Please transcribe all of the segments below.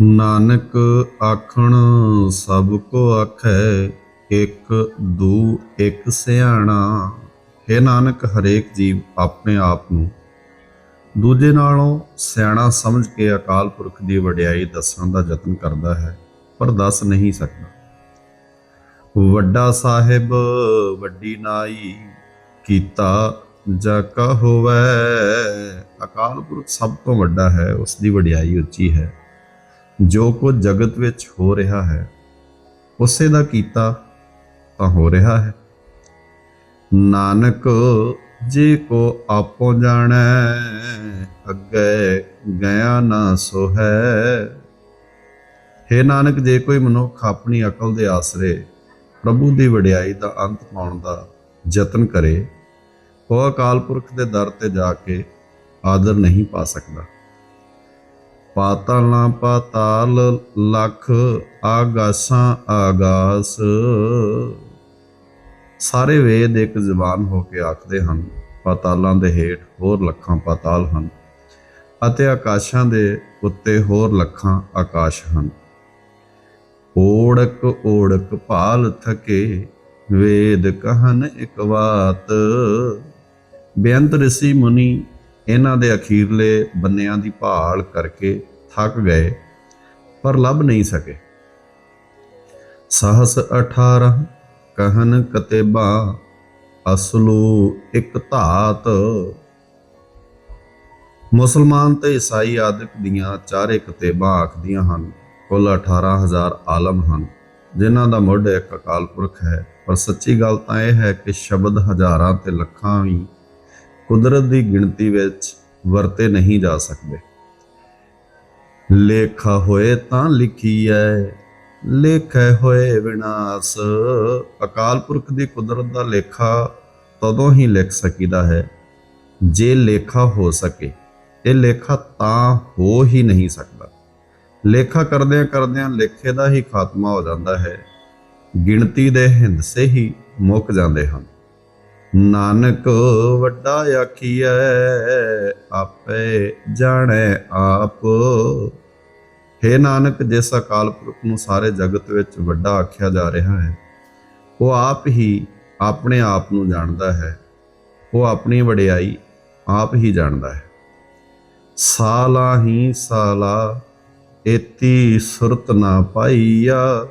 ਨਾਨਕ ਆਖਣ, ਸਭ ਕੋ ਆਖੈ, ਇੱਕ ਦੂ, ਇੱਕ ਸਿਆਣਾ। ਹੈ ਨਾਨਕ, ਹਰੇਕ ਜੀਵ ਆਪਣੇ ਆਪ ਨੂੰ। ਦੂਜੇ ਨਾਲੋਂ ਸਿਆਣਾ ਸਮਝ ਕੇ ਅਕਾਲ ਪੁਰਖ ਦੀ ਵਡਿਆਈ ਦੱਸਣ ਦਾ ਯਤਨ ਕਰਦਾ ਹੈ, ਪਰ ਦੱਸ ਨਹੀਂ ਸਕਦਾ। ਵੱਡਾ ਸਾਹਿਬ, ਵੱਡੀ ਨਾਈ, ਕੀਤਾ ਜਾ ਕਾ ਹੋਵੇ। ਅਕਾਲ ਪੁਰਖ ਸਭ ਤੋਂ ਵੱਡਾ ਹੈ, ਉਸ ਦੀ ਵਡਿਆਈ ਉੱਚੀ ਹੈ। ਜੋ ਕੁਝ ਜਗਤ ਵਿੱਚ ਹੋ ਰਿਹਾ ਹੈ, ਉਸੇ ਦਾ ਕੀਤਾ ਤਾਂ ਹੋ ਰਿਹਾ ਹੈ। ਨਾਨਕ, ਜੇ ਕੋ ਆਪੋ ਜਾਣੈ, ਅੱਗੇ ਗਿਆ ਨਾ ਸੋ ਹੈ हे ਨਾਨਕ, ਜੇ ਕੋਈ ਮਨੁੱਖ ਆਪਣੀ ਅਕਲ ਦੇ ਆਸਰੇ ਪ੍ਰਭੂ ਦੀ ਵਡਿਆਈ ਦਾ ਅੰਤ ਪਾਉਣ ਦਾ ਯਤਨ ਕਰੇ, ਉਹ ਅਕਾਲ ਪੁਰਖ ਦੇ ਦਰ ਤੇ ਜਾ ਕੇ ਆਦਰ ਨਹੀਂ ਪਾ ਸਕਦਾ। ਪਾਤਾਲਾਂ ਪਾਤਾਲ ਲੱਖ ਆਗਾਸਾਂ ਆਗਾਸ। ਸਾਰੇ ਵੇਦ ਇੱਕ ਜ਼ਬਾਨ ਹੋ ਕੇ ਆਖਦੇ ਹਨ, ਪਾਤਾਲਾਂ ਦੇ ਹੇਠ ਹੋਰ ਲੱਖਾਂ ਪਾਤਾਲ ਹਨ ਅਤੇ ਆਕਾਸ਼ਾਂ ਦੇ ਉੱਤੇ ਹੋਰ ਲੱਖਾਂ ਆਕਾਸ਼ ਹਨ। ਓੜਕ ਓੜਕ ਭਾਲ ਥਕੇ, ਵੇਦ ਕਹਨ ਇਕ ਬਾਤ ਬੇਅੰਤ ઋષਿ ਮੁਨੀ ਇਹਨਾਂ ਦੇ ਅਖੀਰਲੇ ਬੰਨਿਆਂ ਦੀ ਭਾਲ ਕਰਕੇ ਥੱਕ ਗਏ, ਪਰ ਲੱਭ ਨਹੀਂ ਸਕੇ। ਸਾਹਸ 18 ਕਹਨ ਕਤੇਬਾ, ਅਸਲੂ ਇੱਕ ਧਾਤ। ਮੁਸਲਮਾਨ ਤੇ ਈਸਾਈ ਆਦਿਕ ਦੀਆਂ ਚਾਰੇ ਕਿਤਾਬਾਂ ਆਖਦੀਆਂ ਹਨ, ਕੁੱਲ 18000 ਆਲਮ ਹਨ, ਜਿਨ੍ਹਾਂ ਦਾ ਮੁੱਢ ਇੱਕ ਅਕਾਲ ਪੁਰਖ ਹੈ। ਪਰ ਸੱਚੀ ਗੱਲ ਤਾਂ ਇਹ ਹੈ ਕਿ ਸ਼ਬਦ ਹਜ਼ਾਰਾਂ ਤੇ ਲੱਖਾਂ ਵੀ ਕੁਦਰਤ ਦੀ ਗਿਣਤੀ ਵਿੱਚ ਵਰਤੇ ਨਹੀਂ ਜਾ ਸਕਦੇ। ਲੇਖਾ ਹੋਏ ਤਾਂ ਲਿਖੀ ਲਿਖੀਐ, ਲੇਖੇ ਹੋਏ ਵਿਨਾਸ਼। ਅਕਾਲ ਪੁਰਖ ਦੀ ਕੁਦਰਤ ਦਾ ਲੇਖਾ ਤਦੋਂ ਹੀ ਲਿਖ ਸਕੀਦਾ ਹੈ, ਜੇ ਲੇਖਾ ਹੋ ਸਕੇ। ਇਹ ਲੇਖਾ ਤਾਂ ਹੋ ਹੀ ਨਹੀਂ ਸਕਦਾ। ਲੇਖਾ ਕਰਦਿਆਂ ਕਰਦਿਆਂ ਲੇਖੇ ਦਾ ਹੀ ਖਾਤਮਾ ਹੋ ਜਾਂਦਾ ਹੈ। ਗਿਣਤੀ ਦੇ ਹਿੰਦਸੇ ਹੀ ਮੁੱਕ ਜਾਂਦੇ ਹਨ। ਨਾਨਕ ਵੱਡਾ ਆਖੀਐ, ਆਪੇ ਜਾਣੈ ਆਪ। ਹੈ ਨਾਨਕ, ਜਿਸ ਅਕਾਲ ਪੁਰਖ ਨੂੰ ਸਾਰੇ ਜਗਤ ਵਿੱਚ ਵੱਡਾ ਆਖਿਆ ਜਾ ਰਿਹਾ ਹੈ, ਉਹ ਆਪ ਹੀ ਆਪਣੇ ਆਪ ਨੂੰ ਜਾਣਦਾ ਹੈ। ਉਹ ਆਪਣੀ ਵਡਿਆਈ ਆਪ ਹੀ ਜਾਣਦਾ ਹੈ। ਸਾਲਾ ਹੀ ਸਾਲਾ, ਏਤੀ ਸੁਰਤ ਨਾ ਪਾਈਆ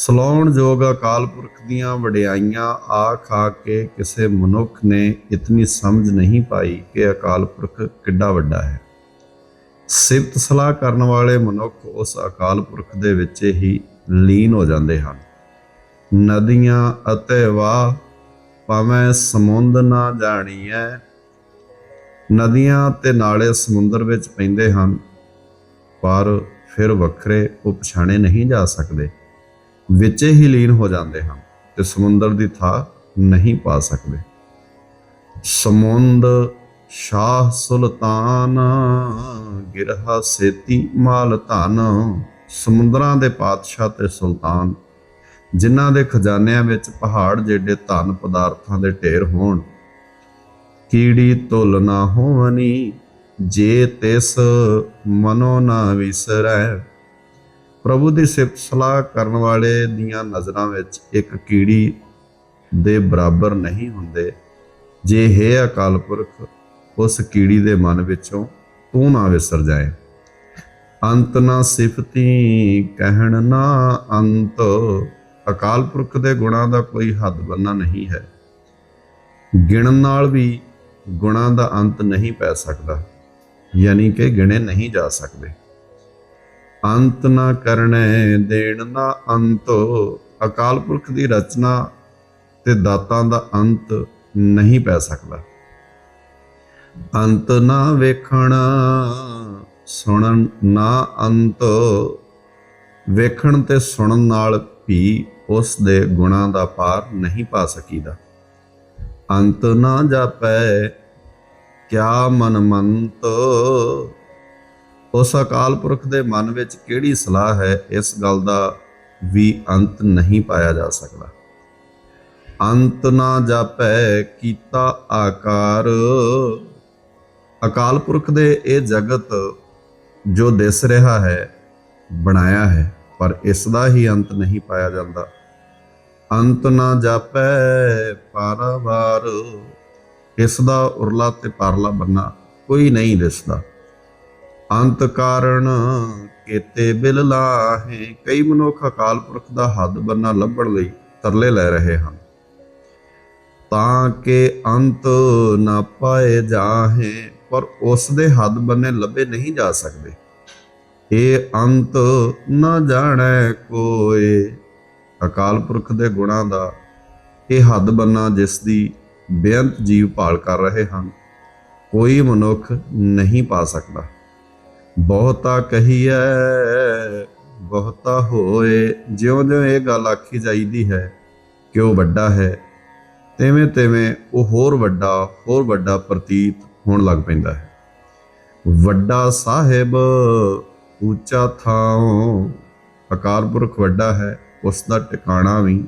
ਸਲਾਉਣ ਜੋਗ ਅਕਾਲ ਪੁਰਖ ਦੀਆਂ ਵਡਿਆਈਆਂ ਆ ਖਾ ਕੇ ਕਿਸੇ ਮਨੁੱਖ ਨੇ ਇਤਨੀ ਸਮਝ ਨਹੀਂ ਪਾਈ ਕਿ ਅਕਾਲ ਪੁਰਖ ਕਿੱਡਾ ਵੱਡਾ ਹੈ। ਸਿਫਤ ਸਲਾਹ ਕਰਨ ਵਾਲੇ ਮਨੁੱਖ ਉਸ ਅਕਾਲ ਪੁਰਖ ਦੇ ਵਿੱਚ ਹੀ ਲੀਨ ਹੋ ਜਾਂਦੇ ਹਨ। ਨਦੀਆਂ ਅਤੇ ਵਾਹ, ਭਾਵੇਂ ਸਮੁੰਦ ਨਾ ਜਾਣੀਐ, ਨਦੀਆਂ ਤੇ ਨਾਲੇ ਸਮੁੰਦਰ ਵਿੱਚ ਪੈਂਦੇ ਹਨ, ਪਰ ਫਿਰ ਵੱਖਰੇ ਉਹ ਪਛਾਣੇ ਨਹੀਂ ਜਾ ਸਕਦੇ। ਵਿੱਚ ਹੀ ਲੀਨ ਹੋ ਜਾਂਦੇ ਹਨ ਤੇ ਸਮੁੰਦਰ ਦੀ ਥਾਂ ਨਹੀਂ ਪਾ ਸਕਦੇ। ਸਮੁੰਦ ਸ਼ਾਹ ਸੁਲਤਾਨ, ਗਿਰਹਾ ਸੇਤੀ ਮਾਲ ਧਨ, ਸਮੁੰਦਰਾਂ ਦੇ ਪਾਤਸ਼ਾਹ ਤੇ ਸੁਲਤਾਨ, ਜਿਨ੍ਹਾਂ ਦੇ ਖਜ਼ਾਨਿਆਂ ਵਿੱਚ ਪਹਾੜ ਜਿਹੇ ਧਨ ਪਦਾਰਥਾਂ ਦੇ ਢੇਰ ਹੋਣ। ਕੀੜੀ ਤੁਲ ਨਾ ਹੋਵਨੀ, ਜੇ ਤਿਸ ਮਨੋ ਨਾ ਵਿਸਰੈ। ਪ੍ਰਭੂ ਦੀ ਸਿਫਤ ਸਲਾਹ ਕਰਨ ਵਾਲੇ ਦੀਆਂ ਨਜ਼ਰਾਂ ਵਿੱਚ ਇੱਕ ਕੀੜੀ ਦੇ ਬਰਾਬਰ ਨਹੀਂ ਹੁੰਦੇ। ਜੇ ਹੈ ਅਕਾਲ ਪੁਰਖ, ਉਸ ਕੀੜੀ ਦੇ ਮਨ ਵਿੱਚੋਂ ਤੂੰ ਨਾ ਵਿਸਰ ਜਾਏ। ਅੰਤ ਨਾ ਸਿਫਤੀ ਕਹਿਣ ਨਾ ਅੰਤ। ਅਕਾਲ ਪੁਰਖ ਦੇ ਗੁਣਾਂ ਦਾ ਕੋਈ ਹੱਦ ਬੰਨਾ ਨਹੀਂ ਹੈ। ਗਿਣਨ ਨਾਲ ਵੀ ਗੁਣਾਂ ਦਾ ਅੰਤ ਨਹੀਂ ਪੈ ਸਕਦਾ, ਯਾਨੀ ਕਿ ਗਿਣੇ ਨਹੀਂ ਜਾ ਸਕਦੇ। ਅੰਤ ਨਾ ਕਰਨੇ, ਦੇਣ ਨਾ ਅੰਤ। ਅਕਾਲ ਪੁਰਖ ਦੀ ਰਚਨਾ ਤੇ ਦਾਤਾਂ ਦਾ ਅੰਤ ਨਹੀਂ ਪੈ ਸਕਦਾ। ਅੰਤ ਨਾ ਵੇਖਣ, ਸੁਣਨ ਨਾ ਅੰਤ। ਵੇਖਣ ਤੇ ਸੁਣਨ ਨਾਲ ਵੀ ਉਸ ਦੇ ਗੁਣਾਂ ਦਾ ਪਾਰ ਨਹੀਂ ਪਾ ਸਕੀਦਾ। ਅੰਤ ਨਾ ਜਾਪੈ, ਕਿਆ ਮਨ ਮੰਤ। ਉਸ ਅਕਾਲ ਪੁਰਖ ਦੇ ਮਨ ਵਿੱਚ ਕਿਹੜੀ ਸਲਾਹ ਹੈ? ਇਸ ਗੱਲ ਦਾ ਵੀ ਅੰਤ ਨਹੀਂ ਪਾਇਆ ਜਾ ਸਕਦਾ। ਅੰਤ ਨਾ ਜਾਪੈ ਕੀਤਾ ਆਕਾਰ। ਅਕਾਲ ਪੁਰਖ ਦੇ ਇਹ ਜਗਤ ਜੋ ਦਿਸ ਰਿਹਾ ਹੈ, ਬਣਾਇਆ ਹੈ, ਪਰ ਇਸ ਦਾ ਹੀ ਅੰਤ ਨਹੀਂ ਪਾਇਆ ਜਾਂਦਾ। ਅੰਤ ਨਾ ਜਾਪੈ ਪਾਰਾਵਾਰ। ਇਸ ਦਾ ਉਰਲਾ ਤੇ ਪਰਲਾ ਬੰਨਾ ਕੋਈ ਨਹੀਂ ਦਿਸਦਾ। ਅੰਤ ਕਾਰਨ ਕੀਤੇ ਬਿਲ ਲਾਹੇ। ਕਈ ਮਨੁੱਖ ਅਕਾਲ ਪੁਰਖ ਦਾ ਹੱਦ ਬੰਨਾ ਲੱਭਣ ਲਈ ਤਰਲੇ ਲੈ ਰਹੇ ਹਨ। ਤਾਂ ਕਿ ਅੰਤ ਨਾ ਪਾਏ ਜਾਹੇ, ਪਰ ਉਸ ਦੇ ਹੱਦ ਬੰਨੇ ਲੱਭੇ ਨਹੀਂ ਜਾ ਸਕਦੇ। ਇਹ ਅੰਤ ਨਾ ਜਾਣੈ ਕੋਏ। ਅਕਾਲ ਪੁਰਖ ਦੇ ਗੁਣਾਂ ਦਾ ਇਹ ਹੱਦ ਬੰਨਾ ਜਿਸ ਦੀ ਬੇਅੰਤ ਜੀਵ ਭਾਲ ਕਰ ਰਹੇ ਹਨ, ਕੋਈ ਮਨੁੱਖ ਨਹੀਂ ਪਾ ਸਕਦਾ। ਬਹੁਤਾ ਕਹੀਐ, ਬਹੁਤਾ ਹੋਏ। ਜਿਉਂ-ਜਿਉਂ ਇਹ ਗੱਲ ਆਖੀ ਜਾਈਦੀ ਹੈ ਕਿ ਉਹ ਵੱਡਾ ਹੈ? ਤਿਵੇਂ ਤਿਵੇਂ ਉਹ ਹੋਰ ਵੱਡਾ ਹੋਰ ਵੱਡਾ ਪ੍ਰਤੀਤ ਹੋਣ ਲੱਗ ਪੈਂਦਾ ਹੈ। ਵੱਡਾ ਸਾਹਿਬ ਉੱਚਾ ਥਾਂ, ਅਕਾਲ ਪੁਰਖ ਵੱਡਾ ਹੈ ਉਸ ਦਾ ਟਿਕਾਣਾ ਵੀ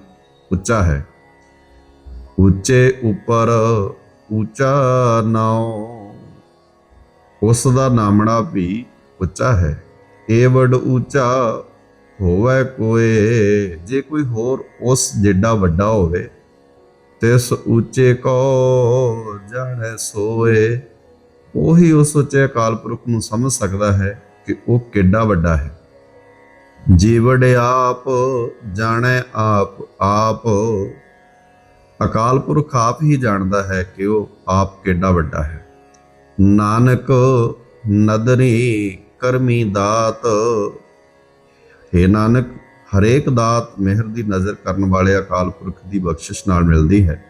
ਉੱਚਾ ਹੈ। ਉੱਚੇ ਉੱਪਰ ਉੱਚਾ ਨਾਉ ਉਸ ਦਾ ਨਾਮਣਾ ਵੀ ਉੱਚਾ ਹੈ। ਏ ਵੱਡ ਉੱਚਾ ਹੋਵੇ ਕੋਏ, ਜੇ ਕੋਈ ਹੋਰ ਉਸ ਜਿੱਡਾ ਵੱਡਾ ਹੋਵੇ, ਤਿਸ ਉੱਚੇ ਕੋ ਜਾਣੈ ਸੋਏ। ਉਹੀ ਉਸ ਉੱਚੇ ਅਕਾਲ ਪੁਰਖ ਨੂੰ ਸਮਝ ਸਕਦਾ ਹੈ ਕਿ ਉਹ ਕਿੱਡਾ ਵੱਡਾ ਹੈ। ਜੀਵੜ ਆਪ, ਜਾਣੇ ਆਪ ਆਪ ਅਕਾਲ ਪੁਰਖ ਆਪ ਹੀ ਜਾਣਦਾ ਹੈ ਕਿ ਉਹ ਆਪ ਕਿੱਡਾ ਵੱਡਾ ਹੈ। ਨਾਨਕ ਨਦਰੀ ਕਰਮੀ ਦਾਤ। हे ਨਾਨਕ, ਹਰੇਕ ਦਾਤ ਮਿਹਰ ਦੀ ਨਜ਼ਰ ਕਰਨ ਵਾਲੇ ਅਕਾਲ ਪੁਰਖ ਦੀ ਬਖਸ਼ਿਸ਼ ਨਾਲ ਮਿਲਦੀ ਹੈ।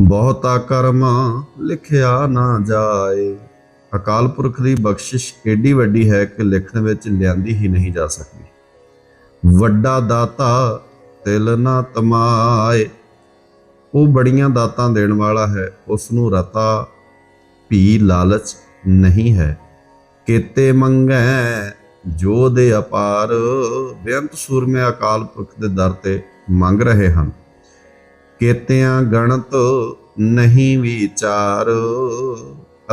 ਬਹੁਤਾ ਕਰਮ ਲਿਖਿਆ ਨਾ ਜਾਏ। ਅਕਾਲ ਪੁਰਖ ਦੀ ਬਖਸ਼ਿਸ਼ ਏਡੀ ਵੱਡੀ ਹੈ ਕਿ ਲਿਖਣ ਵਿੱਚ ਲਿਆਂਦੀ ਹੀ ਨਹੀਂ ਜਾ ਸਕਦੀ। ਵੱਡਾ ਦਾਤਾ ਤਿਲ ਨਾ ਤਮਾਏ। ਉਹ ਬੜੀਆਂ ਦਾਤਾਂ ਦੇਣ ਵਾਲਾ ਹੈ ਉਸ ਨੂੰ ਰਤਾ, ਭੀ ਲਾਲਚ ਨਹੀਂ ਹੈ। ਕੀਤੇ ਮੰਗੈ ਜੋ ਦੇ ਅਪਾਰ। ਬੇਅੰਤ ਸੂਰਮੇ ਅਕਾਲ ਪੁਰਖ ਦੇ ਦਰ ਤੇ ਮੰਗ ਰਹੇ ਹਨ। ਕੀਤਿਆਂ ਗਣਤ ਨਹੀਂ ਵਿਚਾਰ।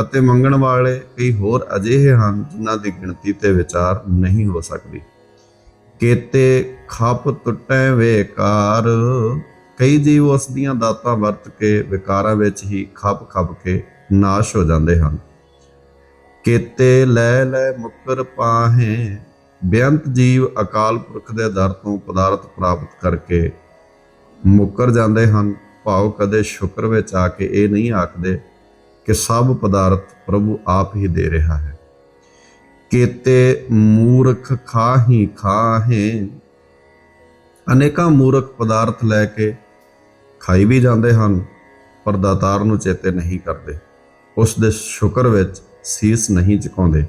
ਅਤੇ ਮੰਗਣ ਵਾਲੇ ਕਈ ਹੋਰ ਅਜਿਹੇ ਹਨ ਜਿਨ੍ਹਾਂ ਦੀ ਗਿਣਤੀ ਤੇ ਵਿਚਾਰ ਨਹੀਂ ਹੋ ਸਕਦੀ। ਕੀਤੇ ਖੱਪ ਟੁੱਟੈ ਵੇਕਾਰ। ਕਈ ਜੀਵ ਉਸ ਦੀਆਂ ਦਾਤਾਂ ਵਰਤ ਕੇ ਵਿਕਾਰਾਂ ਵਿੱਚ ਹੀ ਖੱਪ ਖੱਪ ਕੇ ਨਾਸ਼ ਹੋ ਜਾਂਦੇ ਹਨ। ਕੀਤੇ ਲੈ ਲੈ ਮੁਕਰ ਪਾਹੇ, ਬੇਅੰਤ ਜੀਵ ਅਕਾਲ ਪੁਰਖ ਦੇ ਦਰ ਤੋਂ ਪਦਾਰਥ ਪ੍ਰਾਪਤ ਕਰਕੇ ਮੁਕਰ ਜਾਂਦੇ ਹਨ। ਭਾਵ ਕਦੇ ਸ਼ੁਕਰ ਵਿੱਚ ਆ ਕੇ ਇਹ ਨਹੀਂ ਆਖਦੇ ਕਿ ਸਭ ਪਦਾਰਥ ਪ੍ਰਭੂ ਆਪ ਹੀ ਦੇ ਰਿਹਾ ਹੈ। ਕੀਤੇ ਮੂਰਖ ਖਾਹੀ ਖਾਹੇ, ਅਨੇਕਾਂ ਮੂਰਖ ਪਦਾਰਥ ਲੈ ਕੇ ਖਾਈ ਵੀ ਜਾਂਦੇ ਹਨ, ਪਰ ਦਾਤਾਰ ਨੂੰ ਚੇਤੇ ਨਹੀਂ ਕਰਦੇ। ਉਸ ਦੇ ਸ਼ੁਕਰ ਵਿੱਚ ਸੀਸ ਨਹੀਂ ਝੁਕਾਉਂਦੇ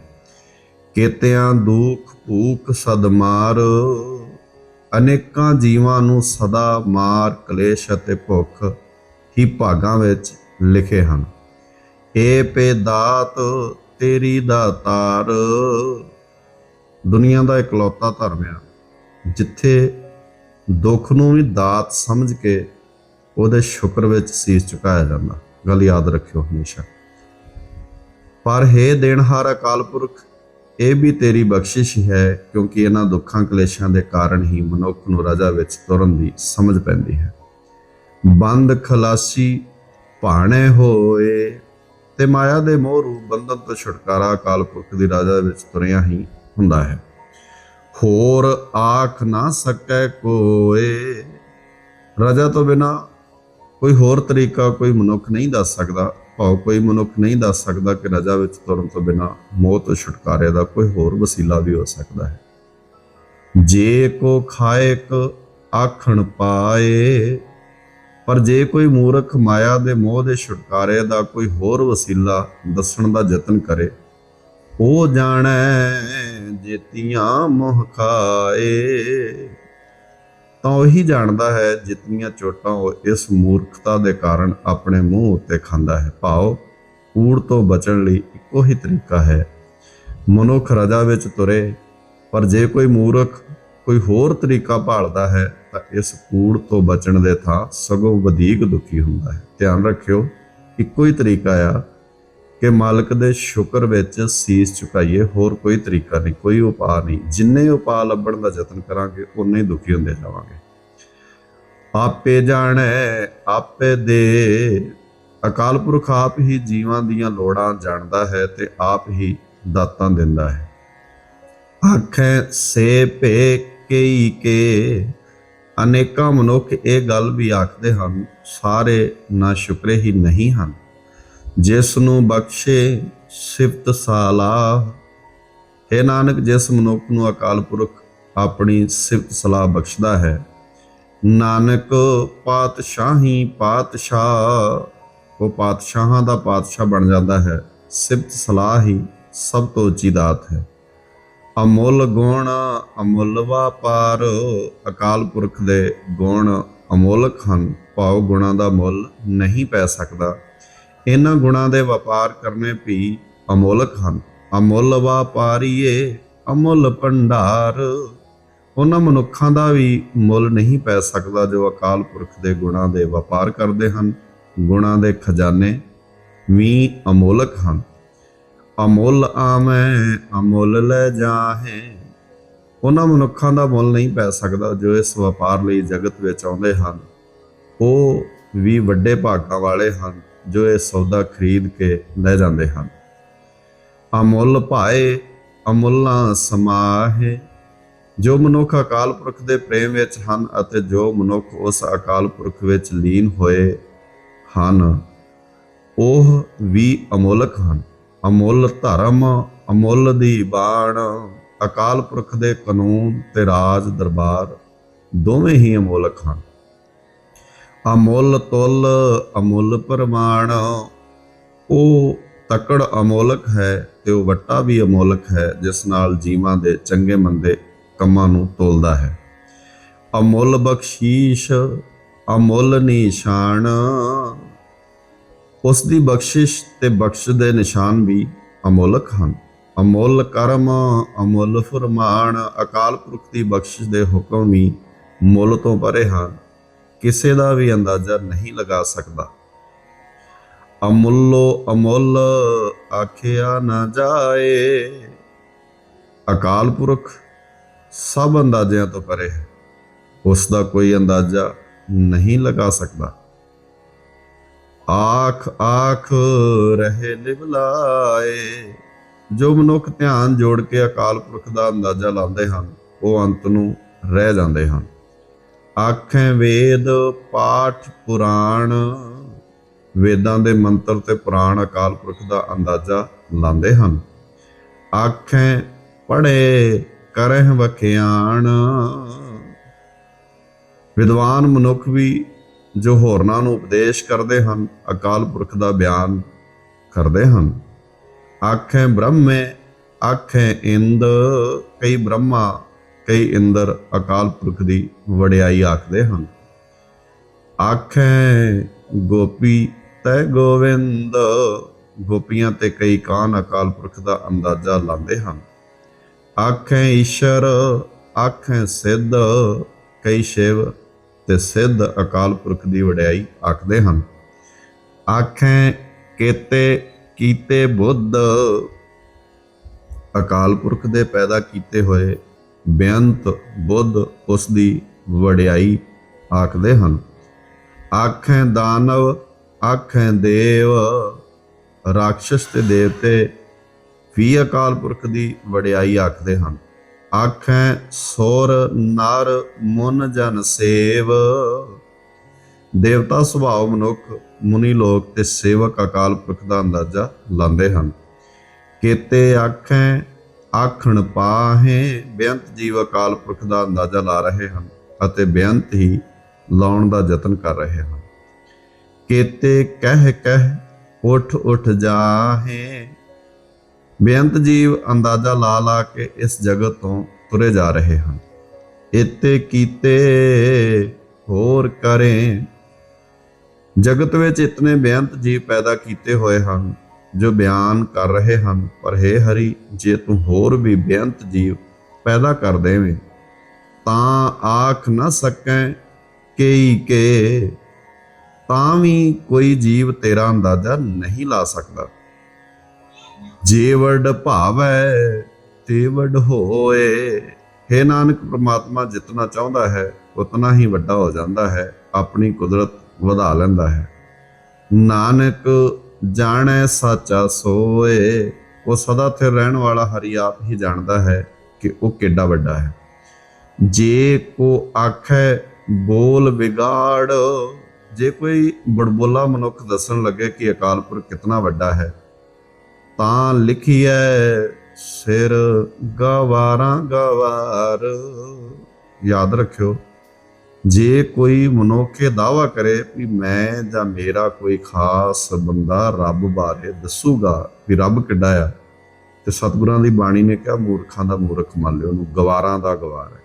ਕੇਤਿਆਂ ਦੁੱਖ ਭੂਖ ਸਦਮਾਰ ਅਨੇਕਾਂ ਜੀਵਾਂ ਨੂੰ ਸਦਾ ਮਾਰ, ਕਲੇਸ਼ ਅਤੇ ਭੁੱਖ ਹੀ ਭਾਗਾਂ ਵਿੱਚ ਲਿਖੇ ਹਨ। ਏ ਪੇ ਦਾਤ, ਤੇਰੀ ਦਾਤਾਰ ਦੁਨੀਆ ਦਾ ਇਕਲੌਤਾ ਧਰਮ ਆ, ਜਿੱਥੇ ਦੁੱਖ ਨੂੰ ਵੀ ਦਾਤ ਸਮਝ ਕੇ ਉਹਦੇ ਸ਼ੁਕਰ ਵਿੱਚ ਸੀਸ ਝੁਕਾਇਆ ਜਾਂਦਾ। ਗੱਲ ਯਾਦ ਰੱਖਿਓ ਹਮੇਸ਼ਾ। ਪਰ ਹੈ ਦੇਣਹਾਰ ਅਕਾਲ ਪੁਰਖ ਇਹ ਵੀ ਤੇਰੀ ਬਖਸ਼ਿਸ਼ ਹੈ, ਕਿਉਂਕਿ ਇਹਨਾਂ ਦੁੱਖਾਂ ਕਲੇਸ਼ਾਂ ਦੇ ਕਾਰਨ ਹੀ ਮਨੁੱਖ ਨੂੰ ਰਜਾ ਵਿੱਚ ਤੁਰਨ ਦੀ ਸਮਝ ਪੈਂਦੀ ਹੈ। ਬੰਦ ਖਲਾਸੀ ਭਾਣੇ ਹੋਏ, ਤੇ ਮਾਇਆ ਦੇ ਮੋਹ ਰੂਪ ਬੰਧਨ ਤੋਂ ਛੁਟਕਾਰਾ ਅਕਾਲ ਪੁਰਖ ਦੀ ਰਾਜਾ ਵਿੱਚ ਤੁਰਿਆ ਹੀ ਹੁੰਦਾ ਹੈ। ਹੋਰ ਆਖ ਨਾ ਸਕੈ ਕੋਏ, ਰਾਜਾ ਤੋਂ ਬਿਨਾ ਕੋਈ ਹੋਰ ਤਰੀਕਾ ਕੋਈ ਮਨੁੱਖ ਨਹੀਂ ਦੱਸ ਸਕਦਾ। ਭਾਵ ਕੋਈ ਮਨੁੱਖ ਨਹੀਂ ਦੱਸ ਸਕਦਾ ਕਿ ਰਜਾ ਵਿੱਚ ਤੁਰਨ ਤੋਂ ਬਿਨਾ ਮੋਹ ਤੋਂ ਛੁਟਕਾਰੇ ਦਾ ਕੋਈ ਹੋਰ ਵਸੀਲਾ ਵੀ ਹੋ ਸਕਦਾ ਹੈ। ਜੇ ਕੋ ਖਾਇਕ ਆਖਣ ਪਾਏ, ਪਰ ਜੇ ਕੋਈ ਮੂਰਖ ਮਾਇਆ ਦੇ ਮੋਹ ਦੇ ਛੁਟਕਾਰੇ ਦਾ ਕੋਈ ਹੋਰ ਵਸੀਲਾ ਦੱਸਣ ਦਾ ਯਤਨ ਕਰੇ, ਉਹ ਜਾਣੈ ਜੇਤੀਆਂ ਮੋਹ ਖਾਏ। ਤਾਂ ਉਹੀ ਜਾਣਦਾ ਹੈ ਜਿਤਨੀਆਂ ਚੋਟਾਂ ਉਹ ਇਸ ਮੂਰਖਤਾ ਦੇ ਕਾਰਨ ਆਪਣੇ ਮੂੰਹ ਉੱਤੇ ਖਾਂਦਾ ਹੈ। ਭਾਵ ਕੂੜ ਤੋਂ ਬਚਣ ਲਈ ਇੱਕੋ ਹੀ ਤਰੀਕਾ ਹੈ। ਮਨੁੱਖ ਰਜਾ ਵਿੱਚ ਤੁਰੇ, ਪਰ ਜੇ ਕੋਈ ਮੂਰਖ ਕੋਈ ਹੋਰ ਤਰੀਕਾ ਭਾਲਦਾ ਹੈ, ਤਾਂ ਇਸ ਕੂੜ ਤੋਂ ਬਚਣ ਦੇ ਥਾਂ ਸਗੋਂ ਵਧੇਕ ਦੁਖੀ ਹੁੰਦਾ ਹੈ। ਧਿਆਨ ਰੱਖਿਓ, ਇੱਕੋ ਹੀ ਤਰੀਕਾ ਆ ਕਿ ਮਾਲਕ ਦੇ ਸ਼ੁਕਰ ਵਿੱਚ ਸੀਸ ਝੁਕਾਈਏ ਹੋਰ ਕੋਈ ਤਰੀਕਾ ਨਹੀਂ, ਕੋਈ ਉਪਾਅ ਨਹੀਂ। ਜਿੰਨੇ ਉਪਾਅ ਲੱਭਣ ਦਾ ਯਤਨ ਕਰਾਂਗੇ ਉਨੇ ਹੀ ਦੁਖੀ ਹੁੰਦੇ ਜਾਵਾਂਗੇ। ਆਪੇ ਜਾਣੈ, ਆਪੇ ਦੇ। ਅਕਾਲ ਪੁਰਖ ਆਪ ਹੀ ਜੀਵਾਂ ਦੀਆਂ ਲੋੜਾਂ ਜਾਣਦਾ ਹੈ ਤੇ ਆਪ ਹੀ ਦਾਤਾਂ ਦਿੰਦਾ ਹੈ। ਆਖੈ, ਸੇ ਭੇ ਕਈ ਕੇ। ਅਨੇਕਾਂ ਮਨੁੱਖ ਇਹ ਗੱਲ ਵੀ ਆਖਦੇ ਹਨ, ਸਾਰੇ ਨਾ ਸ਼ੁਕਰੇ ਹੀ ਨਹੀਂ ਹਨ। ਜਿਸ ਨੂੰ ਬਖਸ਼ੇ ਸਿਫਤ ਸਾਲਾ ਇਹ ਨਾਨਕ, ਜਿਸ ਮਨੁੱਖ ਨੂੰ ਅਕਾਲ ਪੁਰਖ ਆਪਣੀ ਸਿਫਤ ਸਲਾਹ ਬਖਸ਼ਦਾ ਹੈ, ਨਾਨਕ ਪਾਤਸ਼ਾਹੀ ਪਾਤਸ਼ਾਹ। ਉਹ ਪਾਤਸ਼ਾਹਾਂ ਦਾ ਪਾਤਸ਼ਾਹ ਬਣ ਜਾਂਦਾ ਹੈ, ਸਿਫਤ ਸਲਾਹ ਹੀ ਸਭ ਤੋਂ ਉੱਚੀ ਦਾਤ ਹੈ। ਅਮੁੱਲ ਗੁਣ ਅਮੁੱਲ ਵਾਪਾਰ ਅਕਾਲ ਪੁਰਖ ਦੇ ਗੁਣ ਅਮੋਲਕ ਹਨ ਭਾਵ ਗੁਣਾਂ ਦਾ ਮੁੱਲ ਨਹੀਂ ਪੈ ਸਕਦਾ। ਇਹਨਾਂ ਗੁਣਾਂ ਦੇ ਵਪਾਰ ਕਰਨੇ ਵੀ ਅਮੋਲਕ ਹਨ ਅਮੁੱਲ ਵਪਾਰੀਏ, ਅਮੁੱਲ ਭੰਡਾਰ। ਉਹਨਾਂ ਮਨੁੱਖਾਂ ਦਾ ਵੀ ਮੁੱਲ ਨਹੀਂ ਪੈ ਸਕਦਾ ਜੋ ਅਕਾਲ ਪੁਰਖ ਦੇ ਗੁਣਾਂ ਦੇ ਵਪਾਰ ਕਰਦੇ ਹਨ। ਗੁਣਾਂ ਦੇ ਖਜ਼ਾਨੇ ਵੀ ਅਮੋਲਕ ਹਨ ਅਮੁੱਲ ਆਵੇਂ, ਅਮੁੱਲ ਲੈ ਜਾਹੇ। ਉਹਨਾਂ ਮਨੁੱਖਾਂ ਦਾ ਮੁੱਲ ਨਹੀਂ ਪੈ ਸਕਦਾ ਜੋ ਇਸ ਵਪਾਰ ਲਈ ਜਗਤ ਵਿੱਚ ਆਉਂਦੇ ਹਨ। ਉਹ ਵੀ ਵੱਡੇ ਭਾਗਾਂ ਵਾਲੇ ਹਨ। ਜੋ ਇਹ ਸੌਦਾ ਖਰੀਦ ਕੇ ਲੈ ਜਾਂਦੇ ਹਨ। ਅਮੁੱਲ ਭਾਏ, ਅਮੁੱਲਾਂ ਸਮਾਹੇ, ਜੋ ਮਨੁੱਖ ਅਕਾਲ ਪੁਰਖ ਦੇ ਪ੍ਰੇਮ ਵਿੱਚ ਹਨ ਅਤੇ ਜੋ ਮਨੁੱਖ ਉਸ ਅਕਾਲ ਪੁਰਖ ਵਿੱਚ ਲੀਨ ਹੋਏ ਹਨ, ਉਹ ਵੀ ਅਮੋਲਕ ਹਨ। ਅਮੁੱਲ ਧਰਮ, ਅਮੁੱਲ ਦੀ ਬਾਣ, ਅਕਾਲ ਪੁਰਖ ਦੇ ਕਾਨੂੰਨ ਤੇ ਰਾਜ ਦਰਬਾਰ ਦੋਵੇਂ ਹੀ ਅਮੋਲਕ ਹਨ। ਅਮੁੱਲ ਤੁਲ ਅਮੁੱਲ ਪ੍ਰਮਾਣ। ਉਹ ਤਕੜ ਅਮੋਲਕ ਹੈ ਤੇ ਉਹ ਵੱਟਾ ਵੀ ਅਮੋਲਕ ਹੈ, ਜਿਸ ਨਾਲ ਜੀਵਾਂ ਦੇ ਚੰਗੇ ਮੰਦੇ ਕੰਮਾਂ ਨੂੰ ਤੋਲਦਾ ਹੈ। ਅਮੁੱਲ ਬਖਸ਼ੀਸ਼, ਅਮੁੱਲ ਨਿਸ਼ਾਨ। ਉਸ ਦੀ ਬਖਸ਼ਿਸ਼ ਤੇ ਬਖਸ਼ ਦੇ ਨਿਸ਼ਾਨ ਵੀ ਅਮੋਲਕ ਹਨ। ਅਮੁੱਲ ਕਰਮ, ਅਮੁੱਲ ਫਰਮਾਨ, ਅਕਾਲ ਪੁਰਖ ਦੀ ਬਖਸ਼ਿਸ਼ ਦੇ ਹੁਕਮ ਵੀ ਮੁੱਲ ਤੋਂ ਪਰੇ ਹਨ। ਕਿਸੇ ਦਾ ਵੀ ਅੰਦਾਜ਼ਾ ਨਹੀਂ ਲਗਾ ਸਕਦਾ। ਅਮੁੱਲੋ ਅਮੁੱਲ ਆਖਿਆ ਨਾ ਜਾਏ। ਅਕਾਲ ਪੁਰਖ ਸਭ ਅੰਦਾਜ਼ਿਆਂ ਤੋਂ ਪਰੇ ਹੈ। ਉਸ ਦਾ ਕੋਈ ਅੰਦਾਜ਼ਾ ਨਹੀਂ ਲਗਾ ਸਕਦਾ। ਆਖ ਆਖ ਰਹੇ ਲਿਵਲਾਏ। ਜੋ ਮਨੁੱਖ ਧਿਆਨ ਜੋੜ ਕੇ ਅਕਾਲ ਪੁਰਖ ਦਾ ਅੰਦਾਜ਼ਾ ਲਾਉਂਦੇ ਹਨ, ਉਹ ਅੰਤ ਨੂੰ ਰਹਿ ਜਾਂਦੇ ਹਨ। ਆਖੇ ਵੇਦ ਪਾਠ ਪੁਰਾਣ। ਵੇਦਾਂ ਦੇ ਮੰਤਰ ਤੇ ਪੁਰਾਣ ਅਕਾਲ ਪੁਰਖ ਦਾ ਅੰਦਾਜ਼ਾ ਲਾਉਂਦੇ ਹਨ। ਆਖੇ ਪੜੇ ਕਰਹਿ ਵਖਿਆਣ। ਵਿਦਵਾਨ ਮਨੁੱਖ ਵੀ ਜੋ ਹੋਰਨਾਂ ਨੂੰ ਉਪਦੇਸ਼ ਕਰਦੇ ਹਨ, ਅਕਾਲ ਪੁਰਖ ਦਾ ਬਿਆਨ ਕਰਦੇ ਹਨ। ਆਖੇ ਬ੍ਰਹਮੇ, ਆਖੇ ਇੰਦ, ਕਈ ਬ੍ਰਹਮਾ ਕਈ ਇੰਦਰ ਅਕਾਲ ਪੁਰਖ ਦੀ ਵਡਿਆਈ ਆਖਦੇ ਹਨ। ਆਖੇ, ਗੋਪੀ ਤੈ ਗੋਵਿੰਦ। ਗੋਪੀਆਂ ਤੇ ਕਈ ਕਾਨ ਅਕਾਲ ਪੁਰਖ ਦਾ ਅੰਦਾਜ਼ਾ ਲਾਉਂਦੇ ਹਨ। ਆਖੇ, ਈਸ਼ਰ, ਆਖੇ, ਸਿੱਧ। ਕਈ ਸ਼ਿਵ ਤੇ ਸਿੱਧ ਅਕਾਲ ਪੁਰਖ ਦੀ ਵਡਿਆਈ ਆਖਦੇ ਹਨ। ਆਖੇ, ਕੀਤੇ ਕੀਤੇ ਬੁੱਧ। ਅਕਾਲ ਪੁਰਖ ਦੇ ਪੈਦਾ ਕੀਤੇ ਹੋਏ ਬੇਅੰਤ ਬੁੱਧ ਉਸ ਦੀ ਵਡਿਆਈ ਆਖਦੇ ਹਨ। ਆਖੇ ਦਾਨਵ, ਆਖੇ ਦੇਵ ਰਾਖਸ਼ ਤੇ ਦੇਵਤੇ ਵੀ ਅਕਾਲ ਪੁਰਖ ਦੀ ਵਡਿਆਈ ਆਖਦੇ ਹਨ। ਆਖੈ ਸੋਰ ਨਰ ਮਨ ਜਨ ਸੇਵ। ਦੇਵਤਾ ਸੁਭਾਅ ਮਨੁੱਖ, ਮੁਨੀ ਲੋਕ ਤੇ ਸੇਵਕ ਅਕਾਲ ਪੁਰਖ ਦਾ ਅੰਦਾਜ਼ਾ ਲਾਉਂਦੇ ਹਨ। ਕੀਤੇ ਆਖੈ ਆਖਣ ਪਾਹੇ, ਬੇਅੰਤ ਜੀਵ ਅਕਾਲ ਪੁਰਖ ਦਾ ਅੰਦਾਜ਼ਾ ਲਾ ਰਹੇ ਹਨ ਅਤੇ ਬੇਅੰਤ ਹੀ ਲਾਉਣ ਦਾ ਯਤਨ ਕਰ ਰਹੇ ਹਨ। ਕੀਤੇ ਕਹਿ ਕਹਿ ਉਠ ਉਠ ਜਾਹੇ। ਬੇਅੰਤ ਜੀਵ ਅੰਦਾਜ਼ਾ ਲਾ ਲਾ ਕੇ ਇਸ ਜਗਤ ਤੋਂ ਤੁਰੇ ਜਾ ਰਹੇ ਹਨ। ਇਤੇ ਕੀਤੇ ਹੋਰ ਕਰੇ। ਜਗਤ ਵਿੱਚ ਇਤਨੇ ਬੇਅੰਤ ਜੀਵ ਪੈਦਾ ਕੀਤੇ ਹੋਏ ਹਨ ਜੋ ਬਿਆਨ ਕਰ ਰਹੇ ਹਨ, ਪਰ ਹੈ ਹਰੀ, ਜੇ ਤੂੰ ਹੋਰ ਵੀ ਬੇਅੰਤ ਜੀਵ ਪੈਦਾ ਕਰ ਦੇਵੇਂ, ਤਾਂ ਆਖ ਨਾ ਸਕੈ ਕਈ ਕੇ। ਤਾਂ ਵੀ ਕੋਈ ਜੀਵ ਤੇਰਾ ਅੰਦਾਜ਼ਾ ਨਹੀਂ ਲਾ ਸਕਦਾ। ਜੇ ਵਡ ਭਾਵੈ, ਤੇ ਵਡ ਹੋਏ। ਹੈ ਨਾਨਕ, ਪ੍ਰਮਾਤਮਾ ਜਿਤਨਾ ਚਾਹੁੰਦਾ ਹੈ, ਉਤਨਾ ਹੀ ਵੱਡਾ ਹੋ ਜਾਂਦਾ ਹੈ, ਆਪਣੀ ਕੁਦਰਤ ਵਧਾ ਲੈਂਦਾ ਹੈ। ਨਾਨਕ ਜਾਣੈ ਸਾਚਾ ਸੋਏ। ਉਹ ਸਦਾ ਸਥਿਰ ਰਹਿਣ ਵਾਲਾ ਹਰੀ ਆਪ ਹੀ ਜਾਣਦਾ ਹੈ ਕਿ ਉਹ ਕਿੱਡਾ ਵੱਡਾ ਹੈ। ਜੇ ਕੋ ਆਖੈ ਬੋਲ ਵਿਗਾੜ, ਜੇ ਕੋਈ ਬੜਬੋਲਾ ਮਨੁੱਖ ਦੱਸਣ ਲੱਗੇ ਕਿ ਅਕਾਲ ਪੁਰਖ ਕਿਤਨਾ ਵੱਡਾ ਹੈ, ਤਾਂ ਲਿਖੀਐ ਸਿਰ ਗਵਾਰਾਂ ਗਵਾਰ। ਯਾਦ ਰੱਖਿਓ ਜੇ ਕੋਈ ਮਨੁੱਖ ਇਹ ਦਾਵਾ ਕਰੇ ਵੀ ਮੈਂ ਜਾਂ ਮੇਰਾ ਕੋਈ ਖਾਸ ਬੰਦਾ ਰੱਬ ਬਾਰੇ ਦੱਸੂਗਾ ਵੀ ਰੱਬ ਕਿੱਡਾ ਆ, ਤੇ ਸਤਿਗੁਰਾਂ ਦੀ ਬਾਣੀ ਨੇ ਕਿਹਾ, ਮੂਰਖਾਂ ਦਾ ਮੂਰਖ ਮੰਨ ਲਿਓ, ਉਹਨੂੰ ਗਵਾਰਾਂ ਦਾ ਗਵਾਰ ਹੈ।